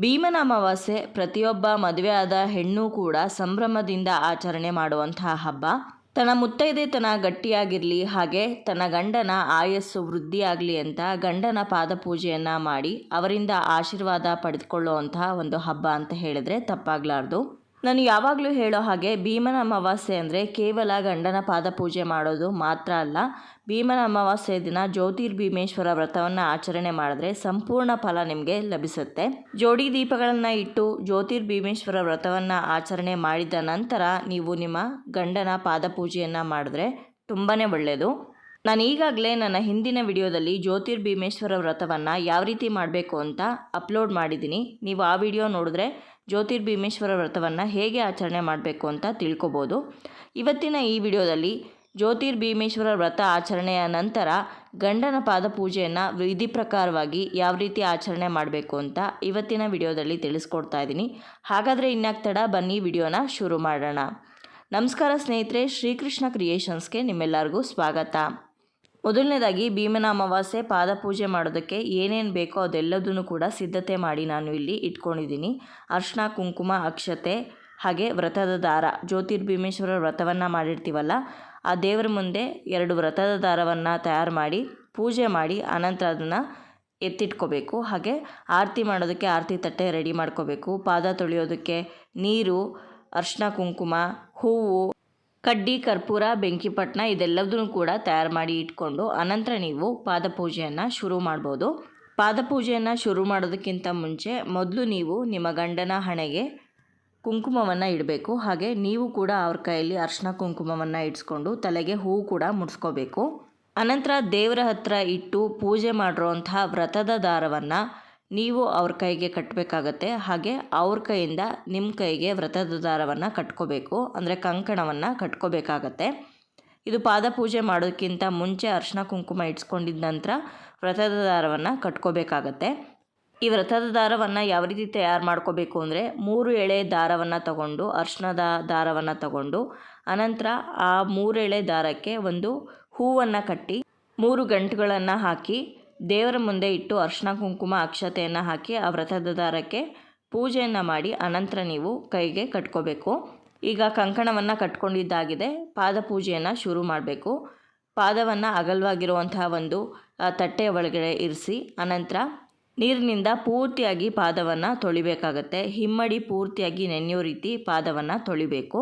ಭೀಮನ ಅಮಾವಾಸ್ಯೆ ಪ್ರತಿಯೊಬ್ಬ ಮದುವೆಯಾದ ಹೆಣ್ಣು ಕೂಡ ಸಂಭ್ರಮದಿಂದ ಆಚರಣೆ ಮಾಡುವಂತಹ ಹಬ್ಬ. ತನ್ನ ಮುತ್ತೈದೆತನ ಗಟ್ಟಿಯಾಗಿರಲಿ, ಹಾಗೆ ತನ್ನ ಗಂಡನ ಆಯಸ್ಸು ವೃದ್ಧಿಯಾಗಲಿ ಅಂತ ಗಂಡನ ಪಾದಪೂಜೆಯನ್ನು ಮಾಡಿ ಅವರಿಂದ ಆಶೀರ್ವಾದ ಪಡೆದುಕೊಳ್ಳುವಂತಹ ಒಂದು ಹಬ್ಬ ಅಂತ ಹೇಳಿದರೆ ತಪ್ಪಾಗಲಾರ್ದು. ನಾನು ಯಾವಾಗಲೂ ಹೇಳೋ ಹಾಗೆ ಭೀಮನ ಅಮಾವಾಸ್ಯೆ ಅಂದರೆ ಕೇವಲ ಗಂಡನ ಪಾದ ಪೂಜೆ ಮಾಡೋದು ಮಾತ್ರ ಅಲ್ಲ. ಭೀಮನ ಅಮಾವಾಸ್ಯೆ ದಿನ ಜ್ಯೋತಿರ್ಭೀಮೇಶ್ವರ ವ್ರತವನ್ನು ಆಚರಣೆ ಮಾಡಿದ್ರೆ ಸಂಪೂರ್ಣ ಫಲ ನಿಮಗೆ ಲಭಿಸುತ್ತೆ. ಜೋಡಿ ದೀಪಗಳನ್ನು ಇಟ್ಟು ಜ್ಯೋತಿರ್ಭೀಮೇಶ್ವರ ವ್ರತವನ್ನು ಆಚರಣೆ ಮಾಡಿದ ನಂತರ ನೀವು ನಿಮ್ಮ ಗಂಡನ ಪಾದ ಪೂಜೆಯನ್ನು ಮಾಡಿದ್ರೆ ತುಂಬಾ ಒಳ್ಳೆಯದು ನಾನು ಈಗಾಗಲೇ ನನ್ನ ಹಿಂದಿನ ವಿಡಿಯೋದಲ್ಲಿ ಜ್ಯೋತಿರ್ಭೀಮೇಶ್ವರ ವ್ರತವನ್ನು ಯಾವ ರೀತಿ ಮಾಡಬೇಕು ಅಂತ ಅಪ್ಲೋಡ್ ಮಾಡಿದ್ದೀನಿ. ನೀವು ಆ ವಿಡಿಯೋ ನೋಡಿದ್ರೆ ಜ್ಯೋತಿರ್ಭೀಮೇಶ್ವರ ವ್ರತವನ್ನು ಹೇಗೆ ಆಚರಣೆ ಮಾಡಬೇಕು ಅಂತ ತಿಳ್ಕೊಬೋದು. ಇವತ್ತಿನ ಈ ವಿಡಿಯೋದಲ್ಲಿ ಜ್ಯೋತಿರ್ಭೀಮೇಶ್ವರ ವ್ರತ ಆಚರಣೆಯ ನಂತರ ಗಂಡನ ಪಾದ ಪೂಜೆಯನ್ನು ವಿಧಿ ಪ್ರಕಾರವಾಗಿ ಯಾವ ರೀತಿ ಆಚರಣೆ ಮಾಡಬೇಕು ಅಂತ ಇವತ್ತಿನ ವಿಡಿಯೋದಲ್ಲಿ ತಿಳಿಸ್ಕೊಡ್ತಾ ಇದ್ದೀನಿ. ಹಾಗಾದರೆ ಇನ್ಯಾಕ್ ತಡ ಬನ್ನಿ ವಿಡಿಯೋನ ಶುರು ಮಾಡೋಣ. ನಮಸ್ಕಾರ ಸ್ನೇಹಿತರೆ, ಶ್ರೀಕೃಷ್ಣ ಕ್ರಿಯೇಷನ್ಸ್ಗೆ ನಿಮ್ಮೆಲ್ಲರಿಗೂ ಸ್ವಾಗತ. ಮೊದಲನೇದಾಗಿ ಭೀಮನ ಅಮಾವಾಸ್ಯೆ ಪಾದ ಪೂಜೆ ಮಾಡೋದಕ್ಕೆ ಏನೇನು ಬೇಕೋ ಅದೆಲ್ಲದನ್ನು ಕೂಡ ಸಿದ್ಧತೆ ಮಾಡಿ ನಾನು ಇಲ್ಲಿ ಇಟ್ಕೊಂಡಿದ್ದೀನಿ. ಅರ್ಶಿನ, ಕುಂಕುಮ, ಅಕ್ಷತೆ, ಹಾಗೆ ವ್ರತದ ದಾರ. ಜ್ಯೋತಿರ್ಭೀಮೇಶ್ವರ ವ್ರತವನ್ನು ಮಾಡಿರ್ತೀವಲ್ಲ, ಆ ದೇವರ ಮುಂದೆ ಎರಡು ವ್ರತದ ದಾರವನ್ನು ತಯಾರು ಮಾಡಿ, ಪೂಜೆ ಮಾಡಿ, ಅನಂತರ ಅದನ್ನು ಎತ್ತಿಟ್ಕೋಬೇಕು. ಹಾಗೆ ಆರತಿ ಮಾಡೋದಕ್ಕೆ ಆರತಿ ತಟ್ಟೆ ರೆಡಿ ಮಾಡ್ಕೋಬೇಕು. ಪಾದ ತೊಳೆಯೋದಕ್ಕೆ ನೀರು, ಅರ್ಶಿನ, ಕುಂಕುಮ, ಹೂವು. ಕಡ್ಡಿ, ಕರ್ಪೂರ ಬೆಂಕಿಪಟ್ಟಣ ಇದೆಲ್ಲದನ್ನು ಕೂಡ ತಯಾರು ಮಾಡಿ ಇಟ್ಕೊಂಡು ಅನಂತರ ನೀವು ಪಾದಪೂಜೆಯನ್ನು ಶುರು ಮಾಡ್ಬೋದು. ಪಾದಪೂಜೆಯನ್ನು ಶುರು ಮಾಡೋದಕ್ಕಿಂತ ಮುಂಚೆ ಮೊದಲು ನೀವು ನಿಮ್ಮ ಗಂಡನ ಹಣೆಗೆ ಕುಂಕುಮವನ್ನು ಇಡಬೇಕು. ಹಾಗೆ ನೀವು ಕೂಡ ಅವ್ರ ಕೈಯಲ್ಲಿ ಅರ್ಶಿನ ಕುಂಕುಮವನ್ನು ಇಡಿಸ್ಕೊಂಡು ತಲೆಗೆ ಹೂವು ಕೂಡ ಮುಡಿಸ್ಕೋಬೇಕು. ಅನಂತರ ದೇವರ ಹತ್ರ ಇಟ್ಟು ಪೂಜೆ ಮಾಡಿರೋಂತಹ ವ್ರತದ ದಾರವನ್ನು ನೀವು ಅವ್ರ ಕೈಗೆ ಕಟ್ಟಬೇಕಾಗತ್ತೆ ಹಾಗೆ ಅವ್ರ ಕೈಯಿಂದ ನಿಮ್ಮ ಕೈಗೆ ವ್ರತದ ದಾರವನ್ನು ಕಟ್ಕೋಬೇಕು. ಅಂದರೆ ಕಂಕಣವನ್ನು ಕಟ್ಕೋಬೇಕಾಗತ್ತೆ. ಇದು ಪಾದ ಪೂಜೆ ಮಾಡೋದಕ್ಕಿಂತ ಮುಂಚೆ ಅರ್ಶಿನ ಕುಂಕುಮ ಇಟ್ಸ್ಕೊಂಡಿದ್ದ ನಂತರ ವ್ರತದ ದಾರವನ್ನು ಕಟ್ಕೋಬೇಕಾಗತ್ತೆ. ಈ ವ್ರತದ ದಾರವನ್ನು ಯಾವ ರೀತಿ ತಯಾರು ಮಾಡ್ಕೋಬೇಕು ಅಂದರೆ ಮೂರು ಎಳೆ ದಾರವನ್ನು ತಗೊಂಡು, ಅರ್ಶಿನದ ದಾರವನ್ನು ತಗೊಂಡು, ಅನಂತರ ಆ ಮೂರು ಎಳೆ ದಾರಕ್ಕೆ ಒಂದು ಹೂವನ್ನು ಕಟ್ಟಿ, ಮೂರು ಗಂಟುಗಳನ್ನು ಹಾಕಿ ದೇವರ ಮುಂದೆ ಇಟ್ಟು ಅರ್ಶಿನ ಕುಂಕುಮ ಅಕ್ಷತೆಯನ್ನು ಹಾಕಿ ಆ ವ್ರತದ ದಾರಕ್ಕೆ ಪೂಜೆಯನ್ನು ಮಾಡಿ ಅನಂತರ ನೀವು ಕೈಗೆ ಕಟ್ಕೋಬೇಕು. ಈಗ ಕಂಕಣವನ್ನು ಕಟ್ಕೊಂಡಿದ್ದಾಗಿದೆ. ಪಾದ ಪೂಜೆಯನ್ನು ಶುರು ಮಾಡಬೇಕು. ಪಾದವನ್ನು ಅಗಲವಾಗಿರುವಂತಹ ಒಂದು ತಟ್ಟೆಯ ಒಳಗಡೆ ಇರಿಸಿ, ಅನಂತರ ನೀರಿನಿಂದ ಪೂರ್ತಿಯಾಗಿ ಪಾದವನ್ನು ತೊಳಿಬೇಕಾಗತ್ತೆ. ಹಿಮ್ಮಡಿ ಪೂರ್ತಿಯಾಗಿ ನೆನೆಯೋ ರೀತಿ ಪಾದವನ್ನು ತೊಳಿಬೇಕು.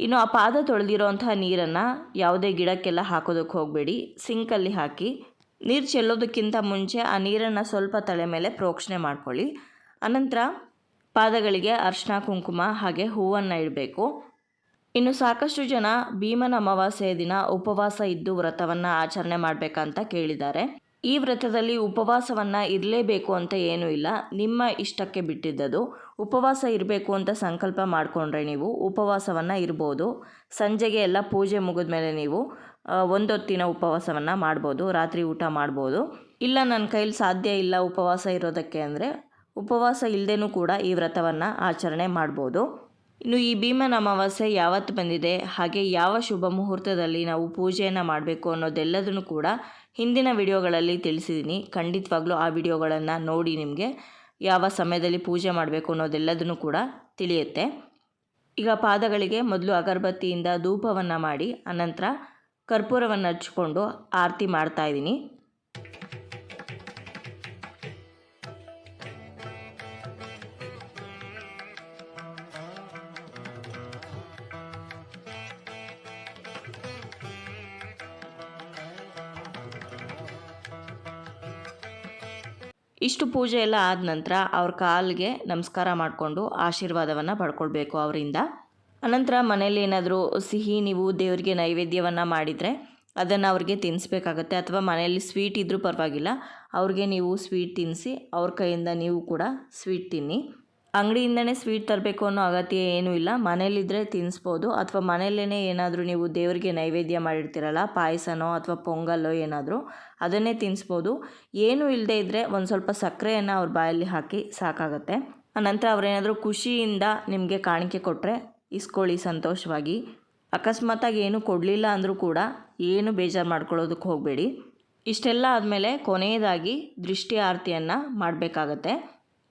ಇನ್ನು ಆ ಪಾದ ತೊಳೆದಿರೋವಂಥ ನೀರನ್ನು ಯಾವುದೇ ಗಿಡಕ್ಕೆಲ್ಲ ಹಾಕೋದಕ್ಕೆ ಹೋಗಬೇಡಿ. ಸಿಂಕಲ್ಲಿ ಹಾಕಿ ನೀರು ಚೆಲ್ಲೋದಕ್ಕಿಂತ ಮುಂಚೆ ಆ ನೀರನ್ನು ಸ್ವಲ್ಪ ತಲೆ ಮೇಲೆ ಪ್ರೋಕ್ಷಣೆ ಮಾಡ್ಕೊಳ್ಳಿ. ಅನಂತರ ಪಾದಗಳಿಗೆ ಅರ್ಶಿನ ಕುಂಕುಮ ಹಾಗೆ ಹೂವನ್ನು ಇಡಬೇಕು. ಇನ್ನು ಸಾಕಷ್ಟು ಜನ ಭೀಮನ ಅಮಾವಾಸ್ಯೆಯ ದಿನ ಉಪವಾಸ ಇದ್ದು ವ್ರತವನ್ನು ಆಚರಣೆ ಮಾಡಬೇಕಂತ ಕೇಳಿದ್ದಾರೆ. ಈ ವ್ರತದಲ್ಲಿ ಉಪವಾಸವನ್ನು ಇರಲೇಬೇಕು ಅಂತ ಏನೂ ಇಲ್ಲ. ನಿಮ್ಮ ಇಷ್ಟಕ್ಕೆ ಬಿಟ್ಟಿದ್ದದು. ಉಪವಾಸ ಇರಬೇಕು ಅಂತ ಸಂಕಲ್ಪ ಮಾಡಿಕೊಂಡ್ರೆ ನೀವು ಉಪವಾಸವನ್ನು ಇರ್ಬೋದು. ಸಂಜೆಗೆ ಎಲ್ಲ ಪೂಜೆ ಮುಗಿದ ಮೇಲೆ ನೀವು ಒಂದೊತ್ತಿನ ಉಪವಾಸವನ್ನು ಮಾಡ್ಬೋದು, ರಾತ್ರಿ ಊಟ ಮಾಡ್ಬೋದು. ಇಲ್ಲ ನನ್ನ ಕೈಲಿ ಸಾಧ್ಯ ಇಲ್ಲ ಉಪವಾಸ ಇರೋದಕ್ಕೆ ಅಂದರೆ ಉಪವಾಸ ಇಲ್ಲದೇನೂ ಕೂಡ ಈ ವ್ರತವನ್ನು ಆಚರಣೆ ಮಾಡ್ಬೋದು. ಇನ್ನು ಈ ಭೀಮನ ಅಮಾವಾಸ್ಯೆ ಯಾವತ್ತು ಬಂದಿದೆ, ಹಾಗೆ ಯಾವ ಶುಭ ಮುಹೂರ್ತದಲ್ಲಿ ನಾವು ಪೂಜೆಯನ್ನು ಮಾಡಬೇಕು ಅನ್ನೋದೆಲ್ಲದನ್ನು ಕೂಡ ಹಿಂದಿನ ವಿಡಿಯೋಗಳಲ್ಲಿ ತಿಳಿಸಿದ್ದೀನಿ ಖಂಡಿತವಾಗ್ಲೂ ಆ ವಿಡಿಯೋಗಳನ್ನು ನೋಡಿ ನಿಮಗೆ ಯಾವ ಸಮಯದಲ್ಲಿ ಪೂಜೆ ಮಾಡಬೇಕು ಅನ್ನೋದೆಲ್ಲದನ್ನು ಕೂಡ ತಿಳಿಯುತ್ತೆ. ಈಗ ಪಾದಗಳಿಗೆ ಮೊದಲು ಅಗರಬತ್ತಿಯಿಂದ ಧೂಪವನ್ನು ಮಾಡಿ, ಅನಂತರ ಕರ್ಪೂರವನ್ನು ಹಚ್ಕೊಂಡು ಆರತಿ ಮಾಡ್ತಾ ಇದ್ದೀನಿ. ಇಷ್ಟು ಪೂಜೆ ಎಲ್ಲ ಆದ ನಂತರ ಅವ್ರ ಕಾಲಿಗೆ ನಮಸ್ಕಾರ ಮಾಡಿಕೊಂಡು ಆಶೀರ್ವಾದವನ್ನು ಪಡ್ಕೊಳ್ಬೇಕು ಅವರಿಂದ. ಅನಂತರ ಮನೇಲಿ ಏನಾದರೂ ಸಿಹಿ, ನೀವು ದೇವರಿಗೆ ನೈವೇದ್ಯವನ್ನು ಮಾಡಿದರೆ ಅದನ್ನು ಅವ್ರಿಗೆ ತಿನ್ನಿಸ್ಬೇಕಾಗತ್ತೆ ಅಥವಾ ಮನೆಯಲ್ಲಿ ಸ್ವೀಟ್ ಇದ್ದರೂ ಪರವಾಗಿಲ್ಲ. ಅವ್ರಿಗೆ ನೀವು ಸ್ವೀಟ್ ತಿನ್ನಿಸಿ ಅವ್ರ ಕೈಯಿಂದ ನೀವು ಕೂಡ ಸ್ವೀಟ್ ತಿನ್ನಿ. ಅಂಗಡಿಯಿಂದನೇ ಸ್ವೀಟ್ ತರಬೇಕು ಅನ್ನೋ ಅಗತ್ಯ ಏನೂ ಇಲ್ಲ. ಮನೇಲಿದ್ದರೆ ತಿನ್ನಿಸ್ಬೋದು ಅಥವಾ ಮನೆಯಲ್ಲೇ ಏನಾದರೂ ನೀವು ದೇವರಿಗೆ ನೈವೇದ್ಯ ಮಾಡಿರ್ತೀರಲ್ಲ, ಪಾಯಸನೋ ಅಥವಾ ಪೊಂಗಲ್ಲೋ ಏನಾದರೂ, ಅದನ್ನೇ ತಿನ್ನಿಸ್ಬೋದು ಏನೂ ಇಲ್ಲದೆ ಇದ್ದರೆ ಒಂದು ಸ್ವಲ್ಪ ಸಕ್ಕರೆಯನ್ನು ಅವ್ರ ಬಾಯಲ್ಲಿ ಹಾಕಿ ಸಾಕಾಗತ್ತೆ. ಆನಂತರ ಅವರೇನಾದರೂ ಖುಷಿಯಿಂದ ನಿಮಗೆ ಕಾಣಿಕೆ ಕೊಟ್ಟರೆ ಇಸ್ಕೊಳ್ಳಿ ಸಂತೋಷವಾಗಿ. ಅಕಸ್ಮಾತಾಗಿ ಏನು ಕೊಡಲಿಲ್ಲ ಅಂದರೂ ಕೂಡ ಏನು ಬೇಜಾರು ಮಾಡ್ಕೊಳ್ಳೋದಕ್ಕೆ ಹೋಗಬೇಡಿ. ಇಷ್ಟೆಲ್ಲ ಆದಮೇಲೆ ಕೊನೆಯದಾಗಿ ದೃಷ್ಟಿ ಆರತಿಯನ್ನು ಮಾಡಬೇಕಾಗತ್ತೆ.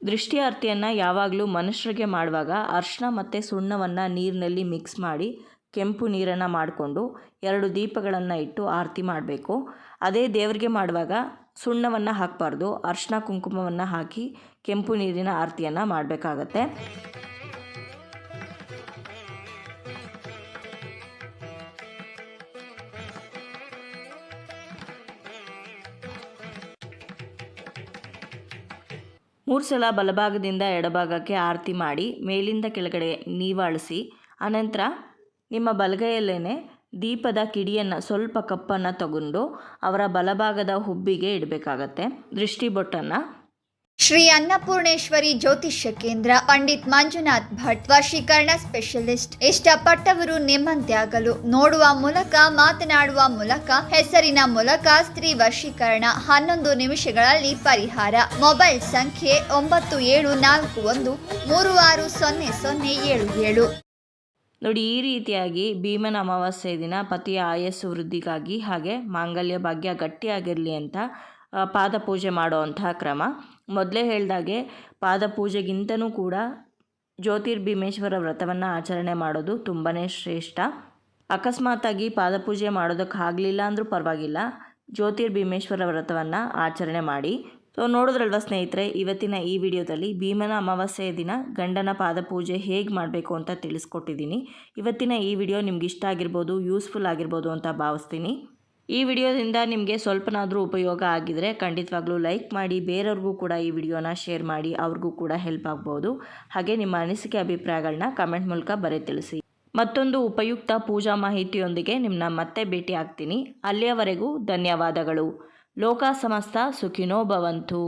ದೃಷ್ಟಿ ಆರತಿಯನ್ನು ಯಾವಾಗಲೂ ಮನುಷ್ಯರಿಗೆ ಮಾಡುವಾಗ ಅರ್ಶಿನ ಮತ್ತು ಸುಣ್ಣವನ್ನು ನೀರಿನಲ್ಲಿ ಮಿಕ್ಸ್ ಮಾಡಿ ಕೆಂಪು ನೀರನ್ನು ಮಾಡಿಕೊಂಡು ಎರಡು ದೀಪಗಳನ್ನು ಇಟ್ಟು ಆರತಿ ಮಾಡಬೇಕು. ಅದೇ ದೇವರಿಗೆ ಮಾಡುವಾಗ ಸುಣ್ಣವನ್ನು ಹಾಕಬಾರ್ದು. ಅರ್ಶಿನ ಕುಂಕುಮವನ್ನು ಹಾಕಿ ಕೆಂಪು ನೀರಿನ ಆರತಿಯನ್ನು ಮಾಡಬೇಕಾಗತ್ತೆ. ಮೂರು ಸಲ ಬಲಭಾಗದಿಂದ ಎಡಭಾಗಕ್ಕೆ ಆರತಿ ಮಾಡಿ ಮೇಲಿಂದ ಕೆಳಗಡೆ ನೀವಾಳಿಸಿ ಅನಂತರ ನಿಮ್ಮ ಬಲಗೈಯಲ್ಲೇ ದೀಪದ ಕಿಡಿಯನ್ನು, ಸ್ವಲ್ಪ ಕಪ್ಪನ್ನು ತಗೊಂಡು ಅವರ ಬಲಭಾಗದ ಹುಬ್ಬಿಗೆ ಇಡಬೇಕಾಗತ್ತೆ. ದೃಷ್ಟಿ ಬೊಟ್ಟನ್ನು ಶ್ರೀ ಅನ್ನಪೂರ್ಣೇಶ್ವರಿ ಜ್ಯೋತಿಷ್ಯ ಕೇಂದ್ರ ಪಂಡಿತ್ ಮಂಜುನಾಥ್ ಭಟ್ ವಶೀಕರಣ ಸ್ಪೆಷಲಿಸ್ಟ್. ಇಷ್ಟಪಟ್ಟವರು ನಿಮ್ಮಂತೆ ಆಗಲು ನೋಡುವ ಮೂಲಕ, ಮಾತನಾಡುವ ಮೂಲಕ, ಹೆಸರಿನ ಮೂಲಕ ಸ್ತ್ರೀ ವಶೀಕರಣ ಹನ್ನೊಂದು ನಿಮಿಷಗಳಲ್ಲಿ ಪರಿಹಾರ. ಮೊಬೈಲ್ ಸಂಖ್ಯೆ ಒಂಬತ್ತು ಏಳು ನಾಲ್ಕು ಒಂದು ಮೂರು ಆರು ಸೊನ್ನೆ ಸೊನ್ನೆ ಏಳು ಏಳು. ನೋಡಿ, ಈ ರೀತಿಯಾಗಿ ಭೀಮನ ಅಮಾವಾಸ್ಯೆ ದಿನ ಪತಿಯ ಆಯಸ್ಸು ವೃದ್ಧಿಗಾಗಿ ಹಾಗೆ ಮಾಂಗಲ್ಯ ಭಾಗ್ಯ ಗಟ್ಟಿಯಾಗಿರಲಿ ಅಂತ ಪಾದಪೂಜೆ ಪಾದ ಪೂಜೆ ಮಾಡುವಂತಹ ಕ್ರಮ. ಮೊದಲೇ ಹೇಳ್ದಾಗೆ ಪಾದ ಪೂಜೆಗಿಂತನೂ ಕೂಡ ಜ್ಯೋತಿರ್ಭೀಮೇಶ್ವರ ವ್ರತವನ್ನು ಆಚರಣೆ ಮಾಡೋದು ತುಂಬಾ ಶ್ರೇಷ್ಠ. ಅಕಸ್ಮಾತಾಗಿ ಪಾದಪೂಜೆ ಮಾಡೋದಕ್ಕಾಗಲಿಲ್ಲ ಅಂದರೂ ಪರವಾಗಿಲ್ಲ, ಜ್ಯೋತಿರ್ಭೀಮೇಶ್ವರ ವ್ರತವನ್ನು ಆಚರಣೆ ಮಾಡಿ. ಸೊ ನೋಡಿದ್ರಲ್ವ ಸ್ನೇಹಿತರೆ, ಇವತ್ತಿನ ಈ ವಿಡಿಯೋದಲ್ಲಿ ಭೀಮನ ಅಮಾವಾಸ್ಯೆಯ ದಿನ ಗಂಡನ ಪಾದಪೂಜೆ ಹೇಗೆ ಮಾಡಬೇಕು ಅಂತ ತಿಳಿಸ್ಕೊಟ್ಟಿದ್ದೀನಿ. ಇವತ್ತಿನ ಈ ವಿಡಿಯೋ ನಿಮ್ಗೆ ಇಷ್ಟ ಆಗಿರ್ಬೋದು, ಯೂಸ್ಫುಲ್ ಆಗಿರ್ಬೋದು ಅಂತ ಭಾವಿಸ್ತೀನಿ. ಈ ವಿಡಿಯೋದಿಂದ ನಿಮಗೆ ಸ್ವಲ್ಪನಾದರೂ ಉಪಯೋಗ ಆಗಿದರೆ ಖಂಡಿತವಾಗ್ಲೂ ಲೈಕ್ ಮಾಡಿ, ಬೇರೆಯವ್ರಿಗೂ ಕೂಡ ಈ ವಿಡಿಯೋನ ಶೇರ್ ಮಾಡಿ, ಅವ್ರಿಗೂ ಕೂಡ ಹೆಲ್ಪ್ ಆಗ್ಬೋದು. ಹಾಗೆ ನಿಮ್ಮ ಅನಿಸಿಕೆ ಅಭಿಪ್ರಾಯಗಳನ್ನ ಕಮೆಂಟ್ ಮೂಲಕ ಬರೆ ತಿಳಿಸಿ. ಮತ್ತೊಂದು ಉಪಯುಕ್ತ ಪೂಜಾ ಮಾಹಿತಿಯೊಂದಿಗೆ ನಿಮ್ಮನ್ನ ಮತ್ತೆ ಭೇಟಿ ಆಗ್ತೀನಿ. ಅಲ್ಲಿಯವರೆಗೂ ಧನ್ಯವಾದಗಳು. ಲೋಕ ಸಮಸ್ತ ಸುಖಿನೋ ಭವಂತು.